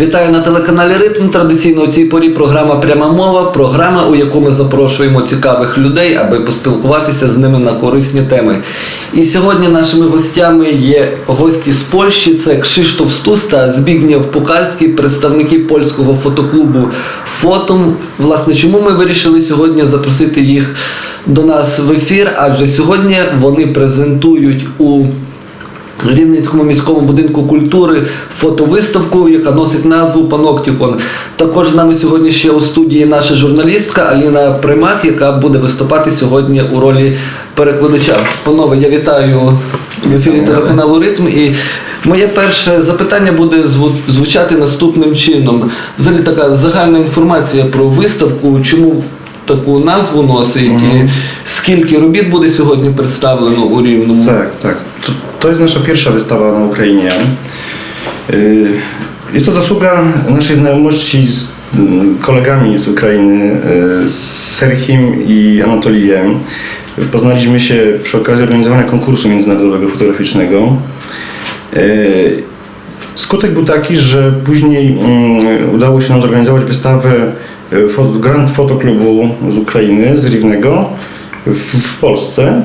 Вітаю на телеканалі Ритм. Традиційно у цій порі програма Пряма мова. Програма, у яку ми запрошуємо цікавих людей, аби поспілкуватися з ними на корисні теми. І сьогодні нашими гостями є гості з Польщі. Це Кшиштоф Стус та Збігнєв Пукальський, представники польського фотоклубу Фотум. Власне, чому ми вирішили сьогодні запросити їх до нас в ефір? Адже сьогодні вони презентують у Рівненському міському будинку культури фотовиставку, яка носить назву Паноптікон. Також з нами сьогодні ще у студії наша журналістка Аліна Примак, яка буде виступати сьогодні у ролі перекладача. Панове, я вітаю в ефірі телеканалу Ритм. І моє перше запитання буде звучати наступним чином. Взагалі така загальна інформація про виставку, чому таку назву носить, і скільки робіт буде сьогодні представлено у Рівному. Tak, tak. To, to jest nasza pierwsza wystawa na Ukrainie. Yy, Jest to zasługa naszej znajomości z mm, kolegami z Ukrainy, yy, z Serhim i Anatolijem. Poznaliśmy się przy okazji organizowania konkursu międzynarodowego fotograficznego. Yy, Skutek był taki, że później mm, udało się nam zorganizować wystawę y, fo- Grand Fotoklubu z Ukrainy, z Rivnego w, Polsce.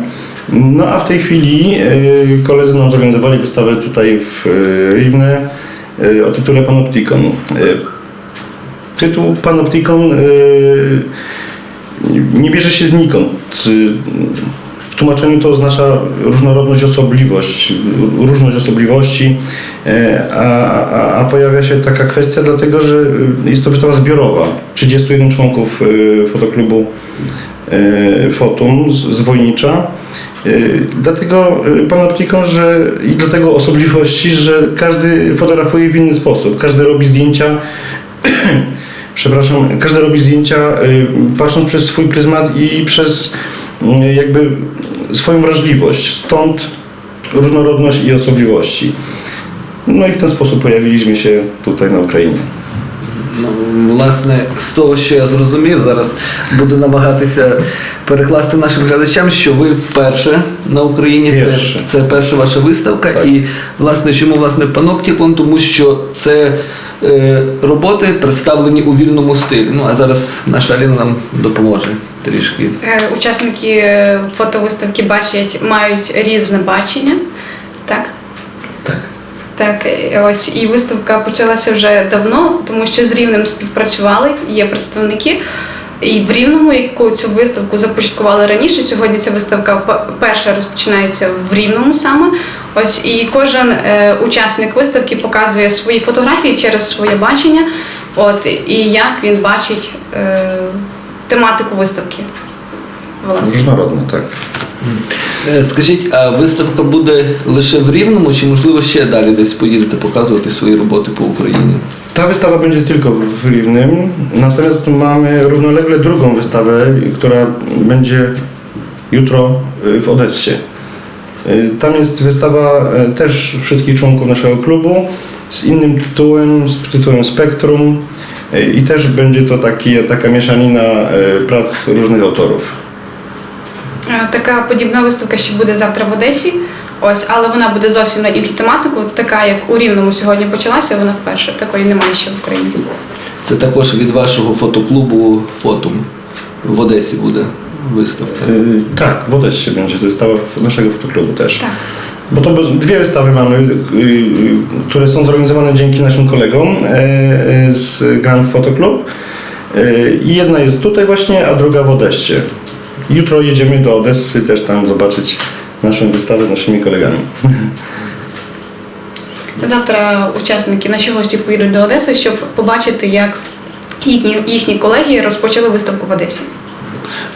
No a w tej chwili y, koledzy nam zorganizowali wystawę tutaj w y, Rivne y, o tytule Panopticon. Tytuł Panopticon nie bierze się znikąd. W tłumaczeniu to oznacza różnorodność, osobliwość, różność osobliwości, e, a, a, a pojawia się taka kwestia dlatego, że jest to wystawa zbiorowa. 31 członków y, fotoklubu y, Fotum z, z Wojnicza. Dlatego panoptiką, że i dlatego osobliwości, że każdy fotografuje w inny sposób. Każdy robi zdjęcia przepraszam, każdy robi zdjęcia patrząc przez swój pryzmat i przez jakby swoją wrażliwość. Stąd różnorodność i osobliwości. No i w ten sposób pojawiliśmy się tutaj na Ukrainie. Ну, власне, з того, що я зрозумів, зараз буду намагатися перекласти нашим глядачам, що ви вперше на Україні. Це, це перша ваша виставка. Так. І власне, чому власне паноптікон? Тому що це е, роботи представлені у вільному стилі. Ну а зараз наша Аліна нам допоможе трішки. Е, Учасники е, фотовиставки бачать, мають різне бачення. Так. Е, ось і виставка почалася вже давно, тому що з Рівнем співпрацювали, є представники. І в Рівному, яку цю виставку започаткували раніше. Сьогодні ця виставка перша розпочинається в Рівному саме. Ось і кожен е, учасник виставки показує свої фотографії через своє бачення. От і як він бачить е, тематику виставки. Власне. Różnorodne, tak. Е, Скажіть, а виставка буде лише в Рівному, чи можливо ще далі десь поїдете показувати свої роботи по Україні? Ta wystawa będzie tylko w Rivnym, natomiast mamy równolegle drugą wystawę, która będzie jutro y, w Odessie. Y, Tam jest wystawa y, też wszystkich członków naszego klubu z innym tytułem, z tytułem Spektrum y, i też będzie to taki, taka mieszanina y, prac różnych autorów. Е, Така подібна виставка ще буде завтра в Одесі. Ось, але вона буде зовсім на іншу тематику, така як у Рівному сьогодні почалася, вона вперше. Такої немає ще в Україні. Це також від вашого фотоклубу Фотум в Одесі буде виставка. Y, Tak, w Odessie będzie wystawa naszego fotoklubu też. Так. Bo to dwie wystawy mamy, które są zorganizowane dzięki naszym kolegom z Grand Photo Club. Jedna jest tutaj właśnie, a druga w Odessie. Jutro jedziemy do Odessy też tam zobaczyć naszą wystawę z naszymi kolegami. Завтра учасники, наші гості поїдуть до Одеси, щоб побачити, як їхні, їхні колеги розпочали виставку в Одесі.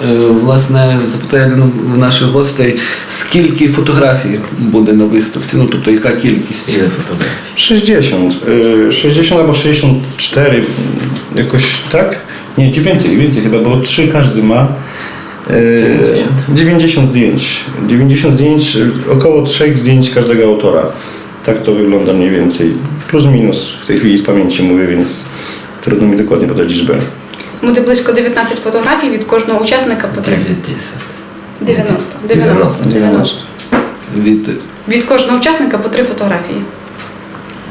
Е, Власне, запитаю ну, в наших гостей, скільки фотографій буде на виставці? Ну тобто, яка кількість є фотографій? 60, y, 60 albo 64 jakoś tak? Nie, ci więcej, więcej chyba, bo trzy każdy ma. Y, 90 zdjęć. 90 zdjęć, y, około trzech zdjęć każdego autora. Tak to wygląda mniej więcej. Plus minus w tej chwili z pamięci mówię, więc trudno mi dokładnie podać liczbę. Буде близько 19 фотографій від кожного учасника по три. 90. 90. 90. Від Від кожного учасника по три фотографії.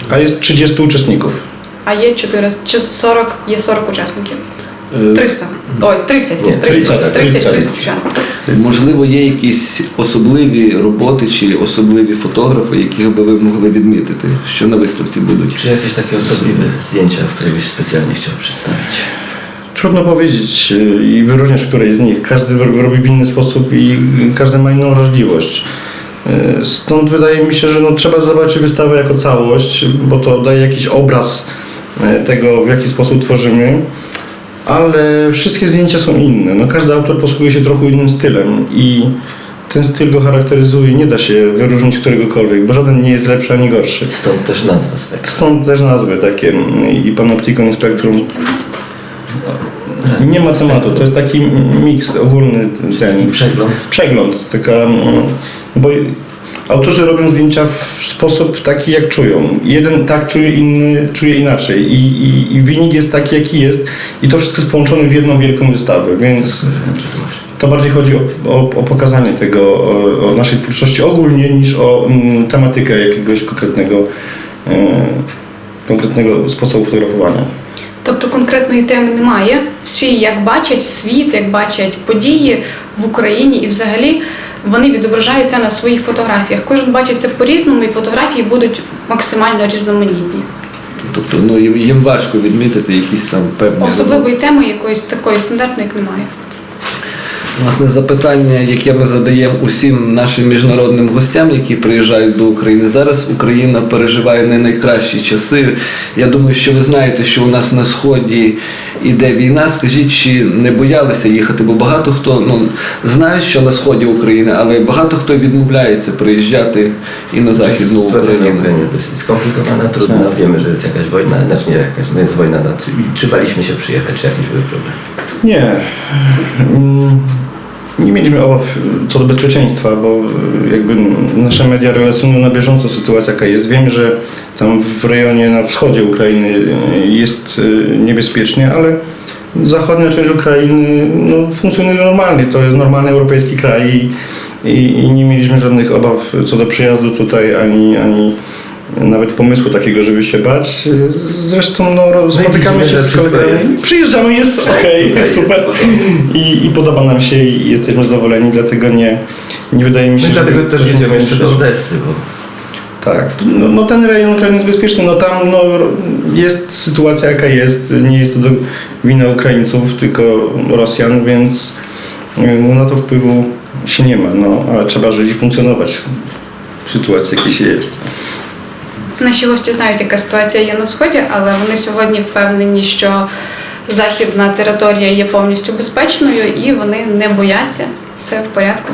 A jest 30 uczestników. а є 4, чи 40, є 40 учасників. Е, 300. Ой, 30. Ні, 30, 30, 30, 30. учасників. Можливо, є якісь особливі роботи чи особливі фотографи, яких би ви могли відмітити, що на виставці будуть. Czy jakieś takie osobliwe zdjęcia, które byś specjalnie chciał przedstawić? Trudno powiedzieć y, i wyróżniać której z nich. Każdy ro- robi w inny sposób i każdy ma inną wrażliwość. Y, Stąd wydaje mi się, że no, trzeba zobaczyć wystawę jako całość, bo to daje jakiś obraz y, tego, w jaki sposób tworzymy. Ale wszystkie zdjęcia są inne. No, każdy autor posługuje się trochę innym stylem i ten styl go charakteryzuje. Nie da się wyróżnić któregokolwiek, bo żaden nie jest lepszy ani gorszy. Stąd też nazwa spektakl. Stąd też nazwy takie i Panopticon i Spectrum. Nie ma tematu, to jest taki miks ogólny ten Przegląd. przegląd, taka, mm, bo autorzy robią zdjęcia w sposób taki jak czują. Jeden tak czuje, inny czuje inaczej i, i, i wynik jest taki jaki jest i to wszystko jest połączone w jedną wielką wystawę, więc to bardziej chodzi o, o, o pokazanie tego, o, o naszej twórczości ogólnie niż o mm, tematykę jakiegoś konkretnego, e, konkretnego sposobu fotografowania. Тобто конкретної теми немає. Всі як бачать світ, як бачать події в Україні і взагалі Вони відображаються на своїх фотографіях. Кожен бачить це по-різному, і фотографії будуть максимально різноманітні. Тобто ну, їм їм важко відмітити якісь там певні Особливої теми якоїсь такої стандартної як немає. Власне, запитання, яке ми задаємо усім нашим міжнародним гостям, які приїжджають до України. Зараз Україна переживає не найкращі часи. Я думаю, що ви знаєте, що у нас на сході іде війна. Скажіть, чи не боялися їхати? Бо багато хто ну знає, що на сході України, але багато хто відмовляється приїжджати і на західну Україну. Skomplikowana, trudna. Wiemy, że jest jakaś wojna, znaczy nie jakaś, no jest wojna. No, czy, czy baliśmy się przyjechać, czy jakieś były problemy? Nie. Mm, Nie mieliśmy obaw co do bezpieczeństwa, bo y, jakby nasze media relacjonują na bieżąco sytuację jaka jest. Wiemy, że tam w rejonie na wschodzie Ukrainy y, jest niebezpiecznie, ale zachodnia część Ukrainy no, funkcjonuje normalnie. To jest normalny europejski kraj i, i, i nie mieliśmy żadnych obaw co do przyjazdu tutaj, ani, ani nawet pomysłu takiego, żeby się bać. Zresztą no, spotykamy widzimy, się że z kolegami. jest- Przyjeżdżamy, jest Tutaj jest super. I, I podoba nam się i jesteśmy zadowoleni, dlatego nie, nie wydaje mi się, No i dlatego też jedziemy jeszcze do Odessy, bo Tak, no, no ten rejon Ukrainy jest bezpieczny, no tam no, jest sytuacja jaka jest, nie jest to do wina Ukraińców, tylko Rosjan, więc y, no, na to wpływu się nie ma, no ale trzeba żyć i funkcjonować w sytuacji jakiej się jest. Наші гості знають, яка ситуація є на сході, але вони сьогодні впевнені, що західна територія є повністю безпечною і вони не бояться. Все в порядку.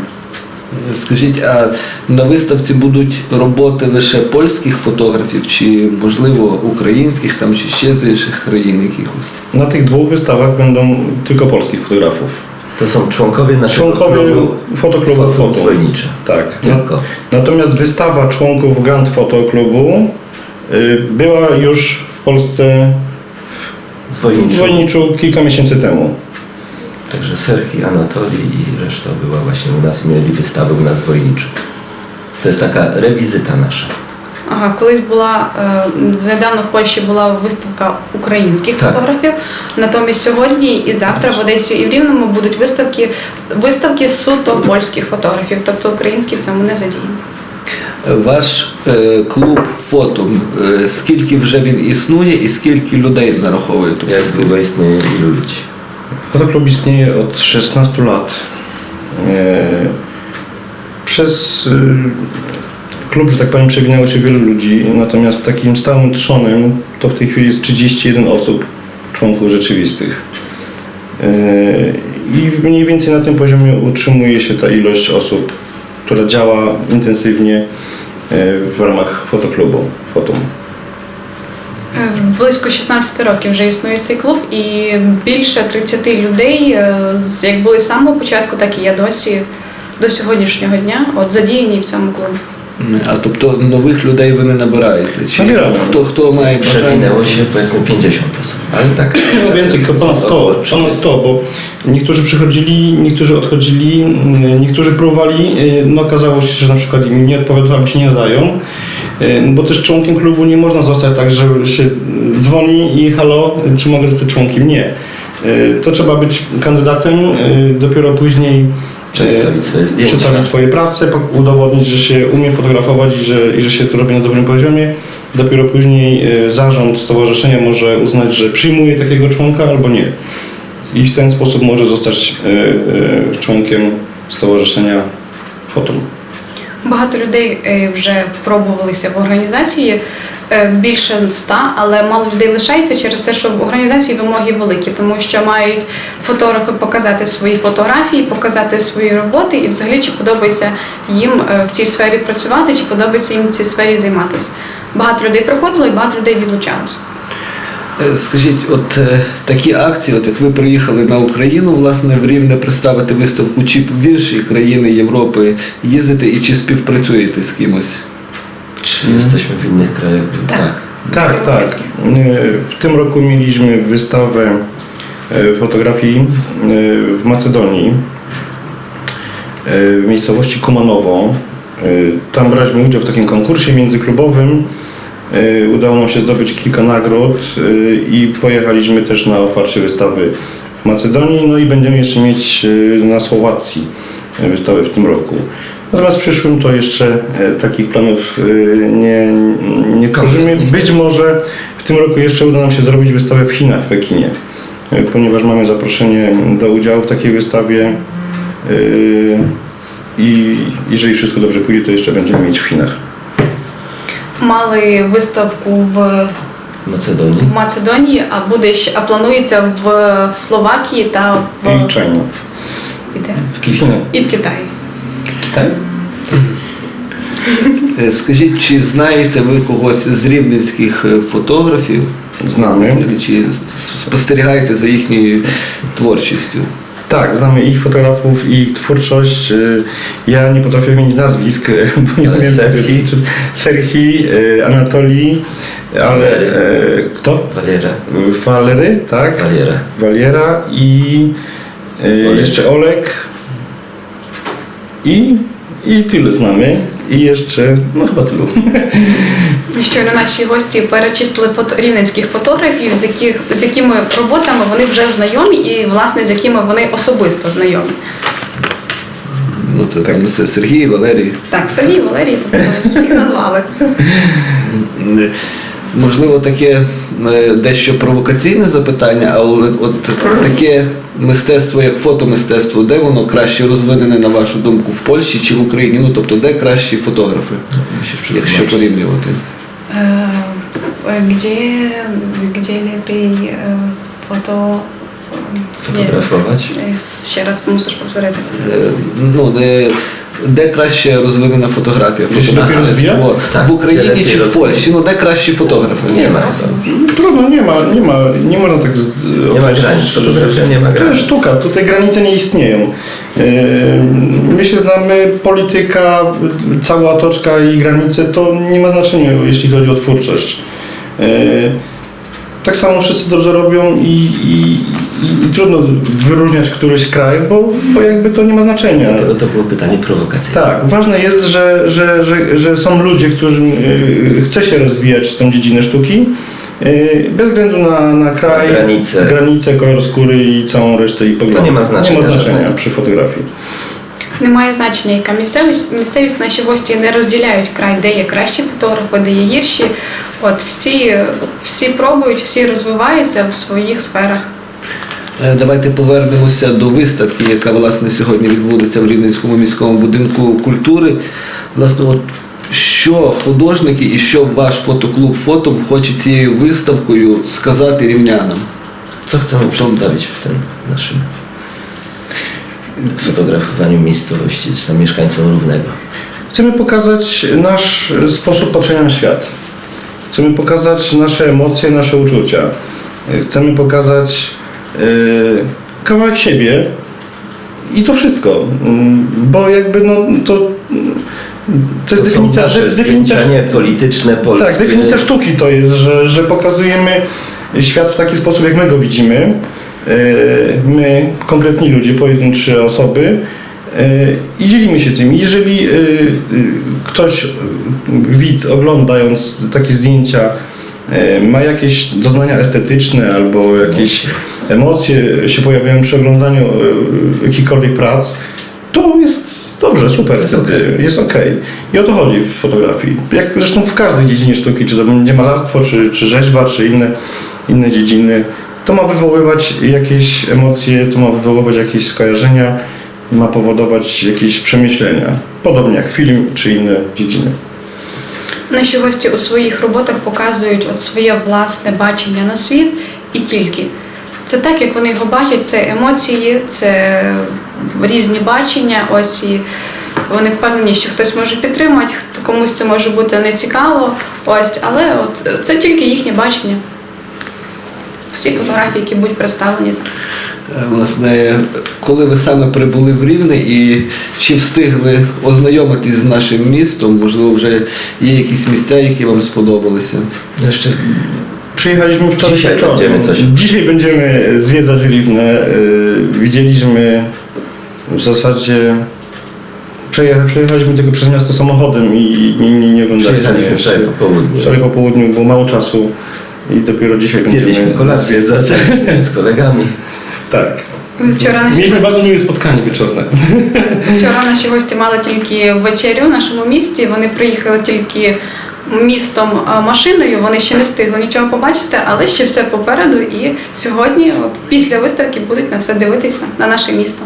Скажіть, а на виставці будуть роботи лише польських фотографів, чи можливо українських там чи ще з інших країн якихось? Na tych dwóch wystawach będą tylko polskich fotografów. To są członkowie naszego Członkowie klubu fotoklubu Foto. Tak. Tylko. natomiast wystawa członków Grand Photo Klubu y, była już w Polsce w Wojniczu. Wojniczu kilka miesięcy temu. Także Serhi, Anatolii i reszta była właśnie u nas mieli wystawę u nas w Wojniczu. To jest taka rewizyta nasza. Ага, колись була е, недавно в Польщі була виставка українських Так. фотографів. Натомість сьогодні і завтра в Одесі і в Рівному будуть виставки, виставки суто польських фотографів, тобто українські в цьому не задіяні. Ваш е, клуб фото, е, скільки вже він існує і скільки людей нараховує? Тобто, długo istnieje ilu ludzi? Fotoklub istnieje od 16 lat. E, Przez klub, że tak powiem, przewinęło się wielu ludzi, natomiast takim stałym trzonem to w tej chwili jest 31 osób, członków rzeczywistych. E, I mniej więcej na tym poziomie utrzymuje się ta ilość osób, która działa intensywnie e, w ramach fotoklubu. Fotum. Е, Близько 16 років вже існує цей клуб, і більше 30 людей, е, з- як були з самого початку, так і є досі до сьогоднішнього дня, от задіяні в цьому клубі. А тобто нових людей ви не набираєте? Чи Nabieramy. хто, хто mає бажання? Przewinęło się powiedzmy 50 osób, ale tak. No więcej, tylko ponad 100, ponad 100, bo niektórzy przychodzili, niektórzy odchodzili, mm, niektórzy próbowali, y, no okazało się, że na przykład im nie odpowiadają, czy nie nadają, y, bo też członkiem klubu nie można zostać tak, że się dzwoni i halo, czy mogę zostać członkiem? Nie. E, To trzeba być kandydatem, e, dopiero później e, Przedstawić swoje zdjęcia. przedstawić swoje prace, po- udowodnić, że się umie fotografować i że, i że się to robi na dobrym poziomie. Dopiero później e, zarząd stowarzyszenia może uznać, że przyjmuje takiego członka albo nie. I w ten sposób może zostać e, e, członkiem stowarzyszenia Fotum. Багато людей е, вже пробувалися в організації е, більше ста, але мало людей лишається через те, що в організації вимоги великі, тому що мають фотографи показати свої фотографії, показати свої роботи, і взагалі чи подобається їм е, в цій сфері працювати, чи подобається їм в цій сфері займатися. Багато людей приходило і багато людей відлучалося. Е, Скажіть, от е, такі акції, от як ви приїхали на Україну, власне, в Рівне представити виставку, чи в інші країни Європи їздите і чи співпрацюєте з кимось? Czy jesteśmy w innych krajach? Tak. Tak, tak. E, W tym roku mieliśmy wystawę e, fotografii e, w Macedonii, w miejscowości Kumanowo. Tam braliśmy udział w takim konkursie międzyklubowym. Udało nam się zdobyć kilka nagród i pojechaliśmy też na otwarcie wystawy w Macedonii, no i będziemy jeszcze mieć na Słowacji wystawę w tym roku. Natomiast w przyszłym to jeszcze e, takich planów e, nie, nie tworzymy. Być może w tym roku jeszcze uda nam się zrobić wystawę w Chinach, w Pekinie, e, ponieważ mamy zaproszenie do udziału w takiej wystawie e, i jeżeli wszystko dobrze pójdzie, to jeszcze będziemy mieć w Chinach. Мали виставку в Macedonii. в Macedonii, а буде щ- а планується в Словакії та в, I China. іде. В Китай. І в Китай. Китай? Скажіть, чи знаєте ви когось з рівненських фотографів? Знаємо. Чи спостерігаєте за їхньою tworczystwo. Tak, znamy ich fotografów, ich twórczość. Ja nie potrafię wymienić nazwisk, bo nie umiem Serhi. Serhi, Anatolii, ale Valery. kto? Valera. Valery, tak? Valera. Valera i Olek. jeszcze Olek i, i tylu znamy. I jeszcze, no chyba tylu. Щойно наші гості перечислили фото рівненських фотографів, з яких з якими роботами вони вже знайомі, і власне з якими вони особисто знайомі. Ну, це там все Сергій, Валерій. Так, Сергій, Валерій, тобто всіх назвали. Е, Можливо, таке е, дещо провокаційне запитання, але от таке мистецтво, як фотомистецтво, де воно краще розвинене, на вашу думку, в Польщі чи в Україні? Ну, тобто, де кращі фотографи, Musisz якщо порівнювати? Gdzie, gdzie lepiej фото... Fotografować. Ні, Ще раз мусиш повторити. Е, Ну, де, де краще розвинена фотографія? Де się lepiej rozwija? Фотомистецтво? Так, В де Україні lepiej чи в rozwija? Польщі? Ну, де кращі фотографи? Nie ma chyba. Trudno, nie ma, nie ma, nie można tak z, Nie ma granic, fotografia nie ma To jest granic. sztuka, tutaj granice nie istnieją. Yy, My się znamy, polityka, cała otoczka i granice to nie ma znaczenia, jeśli chodzi o twórczość. Yy, Tak samo wszyscy dobrze robią i, i, i, i trudno wyróżniać któryś kraj, bo, bo jakby to nie ma znaczenia. Dlatego to było pytanie prowokacyjne. Tak, ważne jest, że, że, że, że są ludzie, którzy y, chce się rozwijać tę dziedzinę sztuki, y, bez względu na, na kraj, Granice. granice, kolor skóry i całą resztę i poglądy. nie ma znaczenia Nie ma znaczenia żadnego. przy fotografii. Немає значення, яка місцевість. Місцевість наші гості не розділяють край, де є кращі фотографи, де є гірші. От всі, всі пробують, всі розвиваються в своїх сферах. Е, Давайте повернемося до виставки, яка власне сьогодні відбудеться в Рівненському міському будинку культури. Власне, от що художники і що ваш фотоклуб фотом хоче цією виставкою сказати рівнянам? Co chcemy przedstawić w tym naszym fotografowaniu miejscowości, czy tam mieszkańcom Równego? Chcemy pokazać nasz sposób patrzenia na świat. Chcemy pokazać nasze emocje, nasze uczucia. Chcemy pokazać kawałek siebie i to wszystko. Mm, Bo jakby no to, to jest są definicja, de- definicja zdjęcia niepolityczne, polskie. Tak, definicja sztuki to jest, że, że pokazujemy świat w taki sposób, jak my go widzimy. E, My, konkretni ludzie, pojedyncze osoby e, i dzielimy się tym. Jeżeli ktoś, widz oglądając takie zdjęcia ma jakieś doznania estetyczne albo jakieś emocje się pojawiają przy oglądaniu e, jakichkolwiek prac, to jest dobrze, super, Jest wtedy jest okej. I o to chodzi w fotografii. Jak zresztą w każdej dziedzinie sztuki, czy to będzie malarstwo, czy, czy rzeźba, czy inne, inne dziedziny, to ma wywoływać jakieś emocje, to ma wywoływać jakieś skojarzenia, ma powodować jakieś przemyślenia. Podobnie jak film, czy inne dziedziny. Наші гості у своїх роботах показують от своє власне бачення на світ і тільки. Це так, як вони його бачать, це емоції, це різні бачення. Ось і вони впевнені, що хтось може підтримати, хто комусь це може бути нецікаво. Ось, але от це тільки їхнє бачення. Всі фотографії, які будуть представлені. Е, Власне, коли ви саме прибули в Рівне і чи встигли ознайомитись з нашим містом, можливо, вже є якісь місця, які вам сподобалися? Jeszcze Przyjechaliśmy wczoraj Dzisiaj wieczorem. będziemy coś- Dzisiaj będziemy zwiedzać Riwnę. Y, Widzieliśmy w zasadzie... Przejecha, przejechaliśmy tylko przez miasto samochodem i nie, nie, nie oglądaliśmy przyjechaliśmy jeszcze. wczoraj po południu. Wczoraj po południu było mało czasu i dopiero dzisiaj Zjedliśmy będziemy kolację zwiedzać. z kolegami. Tak. Вчора наші Mieliśmy гості- bardzo miłe spotkanie wieczorne. Вчора наші гості мали тільки вечерю в нашому місті. Вони приїхали тільки містом машиною. Вони ще не встигли нічого побачити, але ще все попереду. І сьогодні, от після виставки, будуть на все дивитися на наше місто.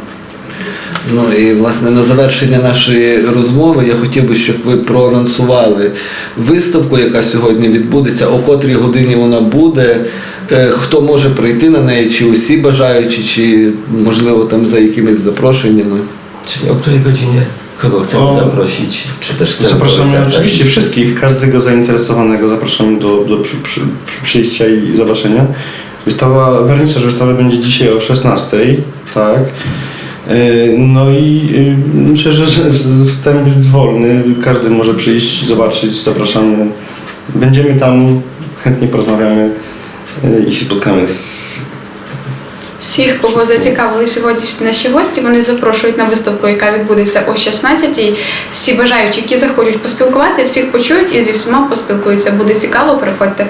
Ну і власне на завершення нашої розмови я хотів би, щоб ви проанонсували виставку, яка сьогодні відбудеться, о котрій годині вона буде, е, хто може прийти на неї, чи усі бажаючі, чи можливо там za jakimiś запрошеннями. Czyli o której godzinie? Kogo chcemy O. zaprosić? Czy też chcemy Zapraszamy oczywiście wszystkich, każdego zainteresowanego zapraszamy do, do przy, przy, przy przyjścia i zobaczenia. Wystawa, wernisaż wystawy będzie dzisiaj o 16, tak. Yy, No i yy, myślę, że, wstęp jest wolny, każdy może przyjść, zobaczyć, zapraszamy. Będziemy tam, chętnie porozmawiamy yy, i się spotkamy z Всіх, кого зацікавили сьогоднішні наші гості, вони запрошують на виставку, яка відбудеться о 16-й. Всі бажаючі, які захочуть поспілкуватися, всіх почують і зі всіма поспілкуються. Буде цікаво, приходьте.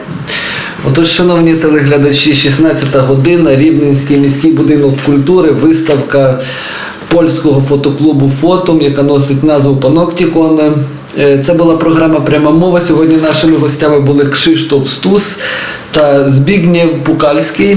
Отож, шановні телеглядачі, 16-та година, Рівненський міський будинок культури, виставка польського фотоклубу Фотум, яка носить назву Паноктіконе. Е, Це була програма Пряма мова. Сьогодні нашими гостями були Кшиштоф Стус та Збігнєв Пукальський.